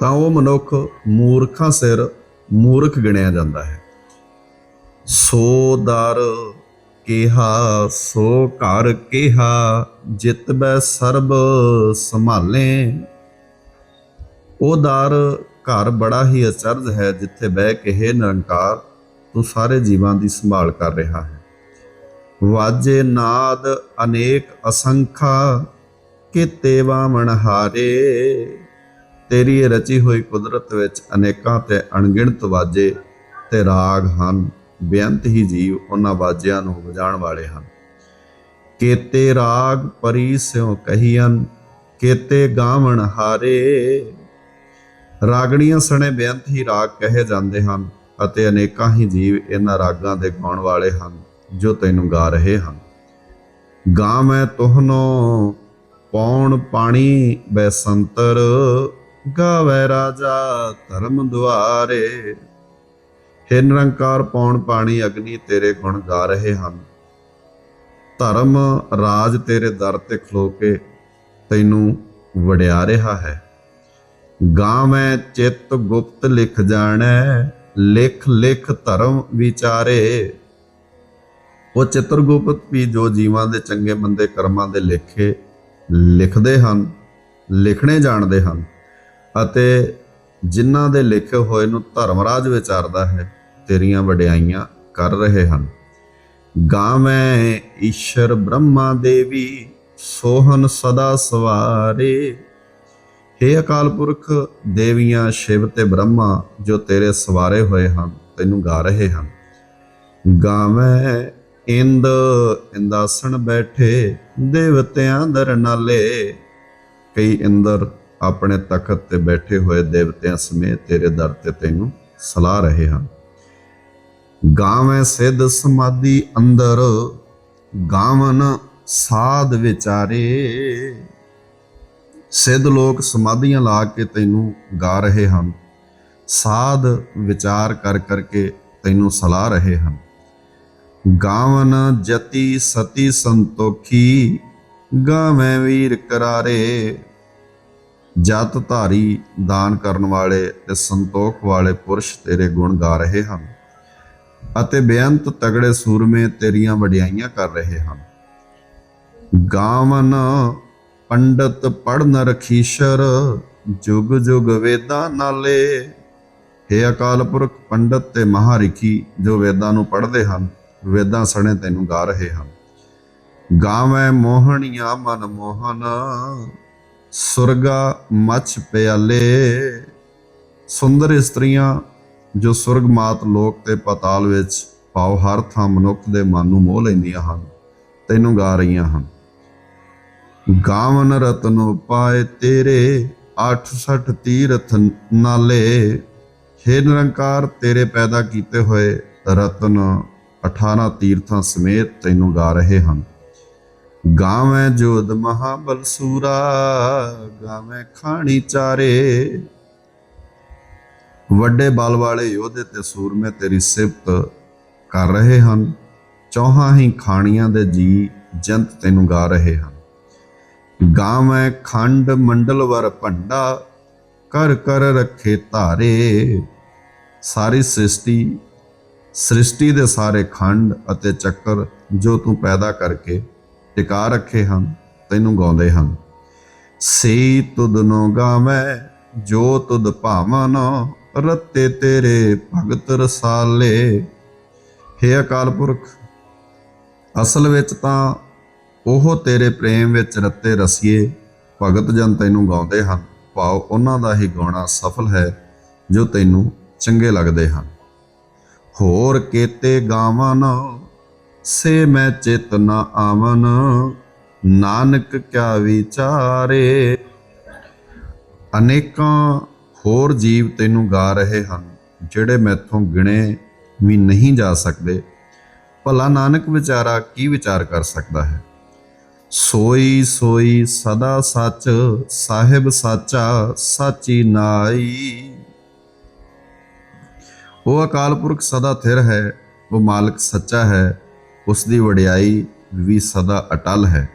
ਤਾਂ ਉਹ ਮਨੁੱਖ ਮੂਰਖਾਂ ਸਿਰ ਮੂਰਖ ਗਿਣਿਆ ਜਾਂਦਾ ਹੈ। ਸੋ ਦਰ ਕਿਹਾ, ਸੋ ਘਰ ਕਿਹਾ, ਜਿਤ ਬੈ ਸਰਬ ਸੰਭਾਲੇ। ਉਹ ਦਰ ਘਰ ਬੜਾ ਹੀ ਅਚਰਜ ਹੈ ਜਿੱਥੇ ਬਹਿ ਕੇ ਹੈ ਨਿਰੰਕਾਰ ਤੂੰ ਸਾਰੇ ਜੀਵਾਂ ਦੀ ਸੰਭਾਲ ਕਰ ਰਿਹਾ ਹੈ। ਵਾਜੇ ਨਾਦ ਅਨੇਕ ਅਸੰਖਾ ਕਿਤੇ ਵਾਮਣ ਹਾਰੇ ਤੇਰੀ ਰਚੀ ਹੋਈ ਕੁਦਰਤ ਵਿੱਚ ਅਨੇਕਾਂ ਤੇ ਅਣਗਿਣਤ ਵਾਜੇ ਤੇ ਰਾਗ ਹਨ, ਬੇਅੰਤ ਹੀ ਜੀਵ ਉਹਨਾਂ ਵਾਜਿਆਂ ਨੂੰ ਵਜਾਣ ਵਾਲੇ ਹਨ। ਕੇਤੇ ਰਾਗ ਪਰੀ ਸਿਉ ਕਹੀਆਂ ਕੇਤੇ ਗਾਵਣ ਹਾਰੇ। ਰਾਗਣੀਆਂ ਸਣੇ ਬੇਅੰਤ ਹੀ ਰਾਗ ਕਹੇ ਜਾਂਦੇ ਹਨ ਅਤੇ ਅਨੇਕਾਂ ਹੀ ਜੀਵ ਇਹਨਾਂ ਰਾਗਾਂ ਦੇ ਗਾਉਣ ਵਾਲੇ ਹਨ, ਜੋ ਤੈਨੂੰ ਗਾ ਰਹੇ ਹਨ। ਗਾ ਮੈਂ ਤੋਹਨੋ, ਪੌਣ ਪਾਣੀ ਬੈਸੰਤਰ ਗਾਵੇ ਰਾਜਾ ਧਰਮ ਦੁਆਰੇ। ਹੇ ਨਿਰੰਕਾਰ ਪੌਣ ਪਾਣੀ, ਅਗਨੀ ਤੇਰੇ ਗੁਣ ਗਾ ਰਹੇ ਹਨ। ਧਰਮ ਰਾਜ ਤੇਰੇ ਦਰ ਤੇ ਖਲੋ ਕੇ ਤੈਨੂੰ ਵਡਿਆ ਰਿਹਾ ਹੈ। ਗਾਵੇਂ ਚਿੱਤ ਗੁਪਤ ਲਿਖ ਜਾਣੈ, ਲਿਖ ਲਿਖ ਧਰਮ ਵਿਚਾਰੇ। ਉਹ ਚਿੱਤਰਗੁਪਤ ਵੀ ਜੋ ਜੀਵਾਂ ਦੇ ਚੰਗੇ ਮੰਦੇ ਕਰਮਾਂ ਦੇ ਲੇਖੇ ਲਿਖਦੇ ਹਨ, ਲਿਖਣੇ ਜਾਣਦੇ ਹਨ ਅਤੇ ਜਿਨ੍ਹਾਂ ਦੇ ਲਿਖੇ ਹੋਏ ਨੂੰ ਧਰਮਰਾਜ ਵਿਚਾਰਦਾ ਹੈ, ਤੇਰੀਆਂ ਵਡਿਆਈਆਂ ਕਰ ਰਹੇ ਹਨ। ਗਾਵੇਂ ਈਸ਼ਰ ਬ੍ਰਹਮਾ ਦੇਵੀ ਸੋਹਨ ਸਦਾ ਸਵਾਰੇ। ਹੇ ਅਕਾਲ ਪੁਰਖ, ਦੇਵੀਆਂ ਸ਼ਿਵ ਤੇ ਬ੍ਰਹਮਾ, ਜੋ ਤੇਰੇ ਸਵਾਰੇ ਹੋਏ ਹਨ, ਤੈਨੂੰ ਗਾ ਰਹੇ ਹਨ। ਗਾਵੇਂ ਇੰਦ, ਇੰਦਾਸਣ ਬੈਠੇ, ਦੇਵਤਿਆਂ ਦਰ ਕਈ ਇੰਦਰ ਆਪਣੇ ਤਖਤ ਤੇ ਬੈਠੇ ਹੋਏ ਦੇਵਤਿਆਂ ਸਮੇਤ ਤੇਰੇ ਦਰ ਤੇ ਤੈਨੂੰ ਸਲਾਹ ਰਹੇ ਹਨ। ਗਾਵੇਂ ਸਿੱਧ ਸਮਾਧੀ ਅੰਦਰ, ਗਾਵਨ ਸਾਧ ਵਿਚਾਰੇ। ਸਿੱਧ ਲੋਕ ਸਮਾਧੀਆਂ ਲਾ ਕੇ ਤੈਨੂੰ ਗਾ ਰਹੇ ਹਨ। ਸਾਧ ਵਿਚਾਰ ਕਰ ਕਰਕੇ ਤੈਨੂੰ ਸਲਾਹ ਰਹੇ ਹਨ। ਗਾਵਨ ਜਤੀ ਸਤੀ ਸੰਤੋਖੀ, ਗਾਵੇਂ ਵੀਰ ਕਰਾਰੇ। ਜਤ ਧਾਰੀ ਦਾਨ ਕਰਨ ਵਾਲੇ ਤੇ ਸੰਤੋਖ ਵਾਲੇ ਪੁਰਸ਼ ਤੇਰੇ ਗੁਣ ਗਾ ਰਹੇ ਹਨ ਅਤੇ ਬੇਅੰਤ ਤਗੜੇ ਸੂਰਮੇ ਤੇਰੀਆਂ ਵਡਿਆਈਆਂ ਕਰ ਰਹੇ ਹਨ। ਗਾਵਨ ਪੰਡਤ ਪੜਨ ਰਖੀਸ਼ਰ, ਜੁਗ ਜੁਗ ਵੇਦਾਂ ਨਾਲੇ। हे ਅਕਾਲ ਪੁਰਖ ਪੰਡਤ ਤੇ ਮਹਾਰਿਖੀ, ਜੋ ਵੇਦਾਂ ਨੂੰ ਪੜ੍ਹਦੇ ਹਨ, ਵੇਦਾਂ ਸਣੇ ਤੈਨੂੰ ਗਾ ਰਹੇ ਹਨ। ਗਾਵੇਂ ਮੋਹਣੀਆਂ ਮਨ ਮੋਹਨ, ਸੁਰਗਾ ਮੱਛ ਪਿਆਲੇ। ਸੁੰਦਰ ਇਸਤਰੀਆਂ, ਜੋ ਸੁਰਗਮਾਤ ਲੋਕ ਤੇ ਪਤਾਲ ਵਿੱਚ ਪਾਉ ਹਰ ਥਾਂ ਮਨੁੱਖ ਦੇ ਮਨ ਨੂੰ ਮੋਹ ਲੈਂਦੀਆਂ ਹਨ, ਤੈਨੂੰ ਗਾ ਰਹੀਆਂ ਹਨ। ਗਾਵਨ ਰਤਨ ਪਾਏ ਤੇਰੇ 68 ਤੀਰਥ ਨਾਲੇ। ਹੇ ਨਿਰੰਕਾਰ, ਤੇਰੇ ਪੈਦਾ ਕੀਤੇ ਹੋਏ ਰਤਨ 18 ਤੀਰਥਾਂ ਸਮੇਤ ਤੈਨੂੰ ਗਾ ਰਹੇ ਹਨ। ਗਾਵੇਂ ਜੋਦ ਮਹਾਬਲ ਸੂਰਾ, ਗਾਵੇਂ ਖਾਣੀ ਚਾਰੇ। ਵੱਡੇ ਬਲ ਵਾਲੇ ਯੋਧੇ ਤੇ ਸੂਰਮੇ ਤੇਰੀ ਸਿਫਤ ਕਰ ਰਹੇ ਹਨ। ਚੌਹਾਂ ਹੀ ਖਾਣੀਆਂ ਦੇ ਜੀ ਜੰਤ ਤੈਨੂੰ ਗਾ ਰਹੇ ਹਨ। ਗਾਵੇਂ ਖੰਡ ਮੰਡਲ ਵਰ ਭੰਡਾ ਕਰ ਕਰ ਰੱਖੇ ਧਾਰੇ। ਸਾਰੀ ਸ੍ਰਿਸ਼ਟੀ ਸ੍ਰਿਸ਼ਟੀ ਦੇ ਸਾਰੇ ਖੰਡ ਅਤੇ ਚੱਕਰ ਜੋ ਤੂੰ ਪੈਦਾ ਕਰਕੇ ਟਿਕਾ ਰੱਖੇ ਹਨ, ਤੈਨੂੰ ਗਾਉਂਦੇ ਹਨ। ਸੇ ਤੁਦ ਨੋ ਗਾਵੇਂ, ਜੋ ਤੁਦ ਭਾਵਨ ਰਤੇ ਤੇਰੇ ਭਗਤ ਰਸਾਲੇ। ਹੇ ਅਕਾਲ ਪੁਰਖ, ਅਸਲ ਵਿੱਚ ਤਾਂ ਉਹ ਤੇਰੇ ਪ੍ਰੇਮ ਵਿੱਚ ਰੱਤੇ ਰਸੀਏ, ਭਗਤ ਜਨ ਤੈਨੂੰ ਗਾਉਂਦੇ ਹਨ। ਭਾਵ ਉਹਨਾਂ ਦਾ ਹੀ ਗਾਉਣਾ ਸਫਲ ਹੈ, ਜੋ ਤੈਨੂੰ ਚੰਗੇ ਲੱਗਦੇ ਹਨ। ਹੋਰ ਕੇਤੇ ਗਾਵਨ, ਸੇ ਮੈਂ ਚਿਤ ਨ ਆਵਨ। ਨਾਨਕ ਕਿਆ ਵਿਚਾਰੇ, ਅਨੇਕਾਂ ਹੋਰ ਜੀਵ ਤੈਨੂੰ ਗਾ ਰਹੇ ਹਨ, ਜਿਹੜੇ ਮੈਥੋਂ ਗਿਣੇ ਵੀ ਨਹੀਂ ਜਾ ਸਕਦੇ। ਭਲਾ ਨਾਨਕ ਵਿਚਾਰਾ ਕੀ ਵਿਚਾਰ ਕਰ ਸਕਦਾ ਹੈ? ਸੋਈ ਸੋਈ ਸਦਾ ਸੱਚ, ਸਾਹਿਬ ਸਾਚਾ, ਸਾਚੀ ਨਾਈ। ਉਹ ਅਕਾਲ ਪੁਰਖ ਸਦਾ ਥਿਰ ਹੈ, ਉਹ ਮਾਲਕ ਸੱਚਾ ਹੈ, ਉਸ ਦੀ ਵਡਿਆਈ ਵੀ ਸਦਾ ਅਟਲ ਹੈ।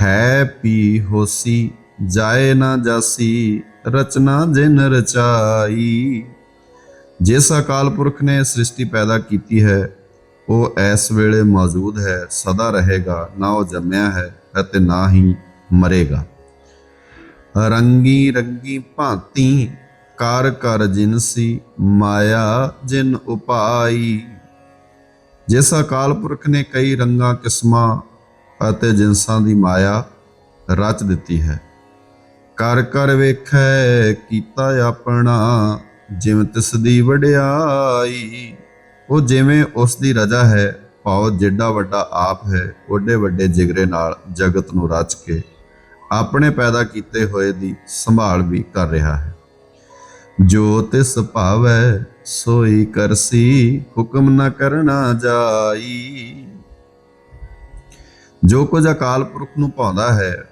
ਹੈ ਪੀ ਹੋਸੀ, ਜਾਏ ਨਾ ਜਾਸੀ, ਰਚਨਾ ਜਿਨ ਰਚਾਈ। ਜਿਸ ਅਕਾਲ ਪੁਰਖ ਨੇ ਸ੍ਰਿਸ਼ਟੀ ਪੈਦਾ ਕੀਤੀ ਹੈ ਉਹ ਇਸ ਵੇਲੇ ਮੌਜੂਦ ਹੈ, ਸਦਾ ਰਹੇਗਾ, ਨਾ ਉਹ ਜੰਮਿਆ ਹੈ ਅਤੇ ਨਾ ਹੀ ਮਰੇਗਾ। ਰੰਗੀ ਰੰਗੀ ਭਾਂਤੀ, ਕਰ ਕਰ ਜਿਨਸੀ ਮਾਇਆ, ਜਿਨ ਉਪਾਈ। ਜਿਸ ਅਕਾਲ ਪੁਰਖ ਨੇ ਕਈ ਰੰਗਾਂ ਕਿਸਮਾਂ ਅਤੇ ਜਿਨਸਾਂ ਦੀ ਮਾਇਆ ਰਚ ਦਿੱਤੀ ਹੈ। ਕਰ ਕਰ ਵੇਖੈ, ਕੀਤਾ ਆਪਣਾ, ਜਿਵੇਂ ਤਿਸ ਦੀ ਵਡਿਆਈ। ਉਹ ਜਿਵੇਂ ਉਸ ਦੀ ਰਜਾ ਹੈ, ਭਾਵ ਜਿੱਡਾ ਵੱਡਾ ਆਪ ਹੈ, ਓਡੇ ਵੱਡੇ ਜਿਗਰੇ ਨਾਲ ਜਗਤ ਨੂੰ ਰਚ ਕੇ ਆਪਣੇ ਪੈਦਾ ਕੀਤੇ ਹੋਏ ਦੀ ਸੰਭਾਲ ਵੀ ਕਰ ਰਿਹਾ ਹੈ। ਜੋ ਤਿਸ ਭਾਵੈ, ਸੋਈ ਕਰਸੀ, ਹੁਕਮ ਨਾ ਕਰਨਾ ਜਾਈ। ਜੋ ਕੁਝ ਅਕਾਲ ਪੁਰਖ ਨੂੰ ਪਾਉਂਦਾ ਹੈ,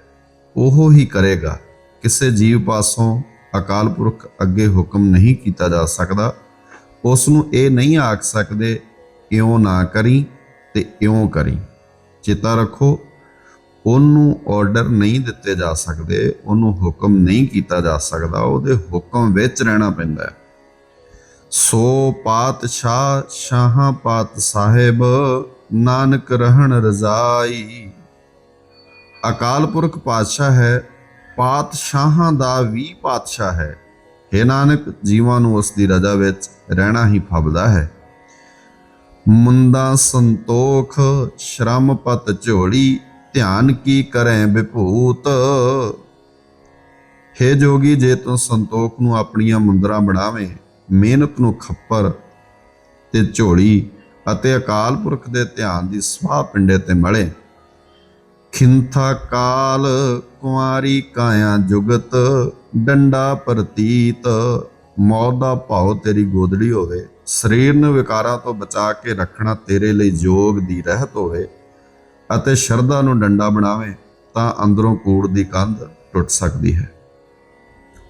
ਉਹ ਹੀ ਕਰੇਗਾ। ਕਿਸੇ ਜੀਵ ਪਾਸੋਂ ਅਕਾਲ ਪੁਰਖ ਅੱਗੇ ਹੁਕਮ ਨਹੀਂ ਕੀਤਾ ਜਾ ਸਕਦਾ। ਉਸ ਨੂੰ ਇਹ ਨਹੀਂ ਆਖ ਸਕਦੇ, ਇਉਂ ਨਾ ਕਰੀ ਤੇ ਇਉਂ ਕਰੀ। ਚੇਤਾ ਰੱਖੋ, ਉਹਨੂੰ ਆਰਡਰ ਨਹੀਂ ਦਿੱਤੇ ਜਾ ਸਕਦੇ, ਉਹਨੂੰ ਹੁਕਮ ਨਹੀਂ ਕੀਤਾ ਜਾ ਸਕਦਾ, ਉਹਦੇ ਹੁਕਮ ਵਿੱਚ ਰਹਿਣਾ ਪੈਂਦਾ ਹੈ। ਸੋ ਪਾਤਸ਼ਾਹ ਸ਼ਾਹਾਂ ਪਾਤ ਸਾਹਿਬ, ਨਾਨਕ ਰਹਿਣ ਰਜ਼ਾਈ। ਅਕਾਲ ਪੁਰਖ ਪਾਤਸ਼ਾਹ ਹੈ, ਪਾਤਸ਼ਾਹਾਂ ਦਾ ਵੀ ਪਾਤਸ਼ਾਹ ਹੈ। हे ਨਾਨਕ, ਜੀਵਾਂ ਨੂੰ ਉਸ ਦੀ ਰਜ਼ਾ ਵਿੱਚ ਰਹਿਣਾ ਹੀ ਫਬਦਾ ਹੈ। ਮੁੰਦਾ ਸੰਤੋਖ, ਸ਼ਰਮ ਪਤ ਝੋਲੀ, ਧਿਆਨ ਕੀ ਕਰੈ ਵਿਭੂਤ। हे ਜੋਗੀ, ਜੇ ਤੂੰ ਸੰਤੋਖ ਨੂੰ ਆਪਣੀਆਂ ਮੁੰਦਰਾਂ ਬਣਾਵੇਂ, ਮਿਹਨਤ ਨੂੰ ਖੱਪਰ ਤੇ ਝੋਲੀ ਅਤੇ ਅਕਾਲ ਪੁਰਖ ਦੇ ਧਿਆਨ ਦੀ ਸਵਾਹ ਪਿੰਡੇ ਤੇ ਮਲੇ। ਖਿੰਥਾ ਕਾਲ ਕੁਆਰੀ ਕਾਇਆ ਜੁਗਤ, ਡੰਡਾ ਪ੍ਰਤੀਤ। ਮੌਤ ਦਾ ਭਾਉ ਤੇਰੀ ਗੋਦੜੀ ਹੋਵੇ, ਸਰੀਰ ਨੂੰ ਵਿਕਾਰਾਂ ਤੋਂ ਬਚਾ ਕੇ ਰੱਖਣਾ ਤੇਰੇ ਲਈ ਯੋਗ ਦੀ ਰਹਿਤ ਹੋਵੇ ਅਤੇ ਸ਼ਰਧਾ ਨੂੰ ਡੰਡਾ ਬਣਾਵੇ, ਤਾਂ ਅੰਦਰੋਂ ਕੂੜ ਦੀ ਕੰਧ ਟੁੱਟ ਸਕਦੀ ਹੈ।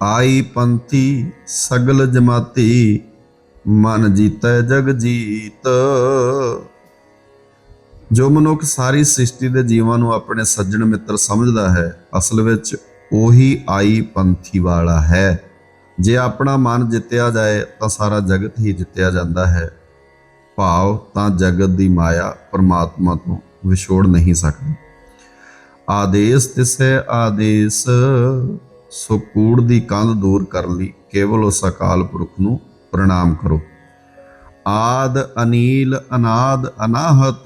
ਆਈ ਪੰਥੀ ਸਗਲ ਜਮਾਤੀ, ਮਨ ਜੀਤੈ ਜਗ ਜੀਤ। ਜੋ ਮਨੁੱਖ ਸਾਰੀ ਸ੍ਰਿਸ਼ਟੀ ਦੇ ਜੀਵਾਂ ਨੂੰ ਆਪਣੇ ਸੱਜਣ ਮਿੱਤਰ ਸਮਝਦਾ ਹੈ, ਅਸਲ ਵਿੱਚ ਉਹੀ ਆਈ ਪੰਥੀ ਵਾਲਾ ਹੈ। ਜੇ ਆਪਣਾ ਮਨ ਜਿੱਤਿਆ ਜਾਏ ਤਾਂ ਸਾਰਾ ਜਗਤ ਹੀ ਜਿੱਤਿਆ ਜਾਂਦਾ ਹੈ। ਭਾਵ ਤਾਂ ਜਗਤ ਦੀ ਮਾਇਆ ਪਰਮਾਤਮਾ ਤੋਂ ਵਿਛੋੜ ਨਹੀਂ ਸਕਦੀ। ਆਦੇਸ਼ ਤਿਸੈ ਆਦੇਸ਼ ਸੋ ਕੂੜ ਦੀ ਕੰਧ ਦੂਰ ਕਰਨ ਲਈ ਕੇਵਲ ਉਸ ਅਕਾਲ ਪੁਰਖ ਨੂੰ ਪ੍ਰਣਾਮ ਕਰੋ। ਆਦ ਅਨੀਲ ਅਨਾਦ ਅਨਾਹਤ,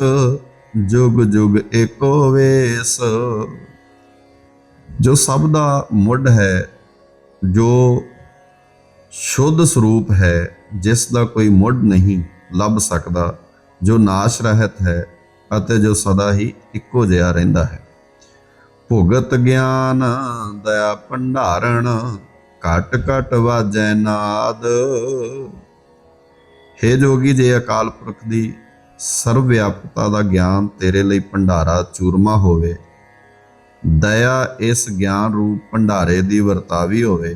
ਜੁਗ ਜੁਗ ਏਕੋ ਵੇਸ। ਜੋ ਸਭ ਦਾ ਮੁੱਢ ਹੈ, ਜੋ ਸ਼ੁੱਧ ਸਰੂਪ ਹੈ, ਜਿਸ ਦਾ ਕੋਈ ਮੁੱਢ ਨਹੀਂ ਲੱਭ ਸਕਦਾ, ਜੋ ਨਾਸ਼ ਰਹਿਤ ਹੈ ਅਤੇ ਜੋ ਸਦਾ ਹੀ ਇੱਕੋ ਜਿਹਾ ਰਹਿੰਦਾ ਹੈ। ਭੁਗਤ ਗਿਆਨ ਦਇਆ ਭੰਡਾਰਣ, ਘਟ ਘਟ ਵਾਜੈ ਨਾਦ। ਹੇ ਜੋਗੀ, ਜੇ ਅਕਾਲ ਪੁਰਖ ਦੀ ਸਰਵ ਵਿਆਪਕਤਾ ਦਾ ਗਿਆਨ ਤੇਰੇ ਲਈ ਭੰਡਾਰਾ, ਚੂਰਮਾ ਹੋਵੇ, ਦਇਆ ਇਸ ਗਿਆਨ ਰੂਪ ਭੰਡਾਰੇ ਦੀ ਵਰਤਾਵੀ ਹੋਵੇ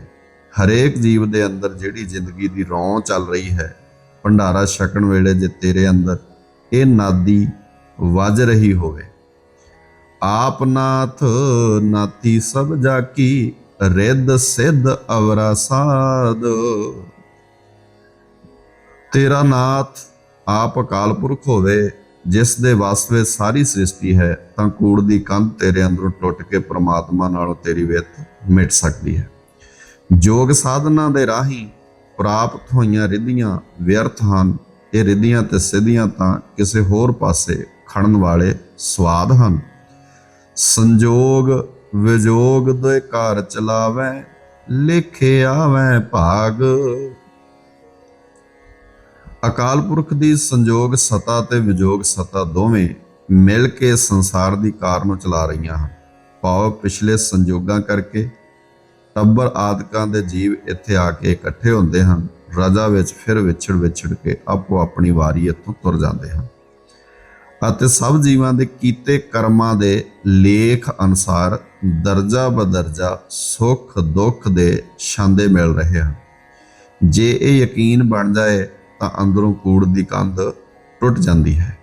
ਹਰੇਕ ਜੀਵ ਦੇ ਅੰਦਰ ਜਿਹੜੀ ਜ਼ਿੰਦਗੀ ਦੀ ਰੌਂ ਚੱਲ ਰਹੀ ਹੈ, ਭੰਡਾਰਾ ਛਕਣ ਵੇਲੇ ਜੇ ਤੇਰੇ ਅੰਦਰ ਇਹ ਨਾਦੀ ਵੱਜ ਰਹੀ ਹੋਵੇ। ਆਪ ਨਾਥ ਨਾਤੀ ਸਭ ਜਾ ਕੀ ਰਿੱਧ ਸਿੱਧ ਅਵਰਾ ਸਾਧ। ਤੇਰਾ ਨਾਥ ਆਪ ਅਕਾਲ ਪੁਰਖ ਹੋਵੇ, ਜਿਸ ਦੇ ਵਸ ਸਾਰੀ ਸ੍ਰਿਸ਼ਟੀ ਹੈ, ਤਾਂ ਕੂੜ ਦੀ ਕੰਧ ਤੇਰੇ ਅੰਦਰੋਂ ਟੁੱਟ ਕੇ ਪ੍ਰਮਾਤਮਾ ਨਾਲੋਂ ਤੇਰੀ ਵਿੱਤ ਮਿਟ ਸਕਦੀ ਹੈ। ਜੋਗ ਸਾਧਨਾ ਦੇ ਰਾਹੀਂ ਪ੍ਰਾਪਤ ਹੋਈਆਂ ਰਿੱਧੀਆਂ ਵਿਅਰਥ ਹਨ। ਇਹ ਰਿੱਧੀਆਂ ਤੇ ਸਿੱਧੀਆਂ ਤਾਂ ਕਿਸੇ ਹੋਰ ਪਾਸੇ ਖੜਨ ਵਾਲੇ ਸਵਾਦ ਹਨ। ਸੰਜੋਗ ਵਿਜੋਗ ਦੇ ਘਰ ਚਲਾਵੈ, ਲੇਖੇ ਆਵੈ ਭਾਗ। ਅਕਾਲ ਪੁਰਖ ਦੀ ਸੰਜੋਗ ਸਤਾ ਤੇ ਵਿਜੋਗ ਸਤਾ ਦੋਵੇਂ ਮਿਲ ਕੇ ਸੰਸਾਰ ਦੀ ਕਾਰ ਨੂੰ ਚਲਾ ਰਹੀਆਂ ਹਨ। ਭਾਵ ਪਿਛਲੇ ਸੰਜੋਗਾਂ ਕਰਕੇ ਟੱਬਰ ਆਦਿਕਾਂ ਦੇ ਜੀਵ ਇੱਥੇ ਆ ਕੇ ਇਕੱਠੇ ਹੁੰਦੇ ਹਨ, ਰਜਾ ਵਿੱਚ ਫਿਰ ਵਿਛੜ ਵਿਛੜ ਕੇ ਆਪੋ ਆਪਣੀ ਵਾਰੀ ਇੱਥੋਂ ਤੁਰ ਜਾਂਦੇ ਹਨ। ਅਤੇ ਸਭ ਜੀਵਾਂ ਦੇ ਕੀਤੇ ਕਰਮਾਂ ਦੇ ਲੇਖ ਅਨੁਸਾਰ ਦਰਜਾ ਬਦਰਜਾ ਸੁੱਖ ਦੁੱਖ ਦੇ ਛਾਂਦੇ ਮਿਲ ਰਹੇ ਹਨ। ਜੇ ਇਹ ਯਕੀਨ ਬਣ ਜਾਏ ਤਾਂ ਅੰਦਰੋਂ ਕੂੜ ਦੀ ਕੰਧ ਟੁੱਟ ਜਾਂਦੀ ਹੈ।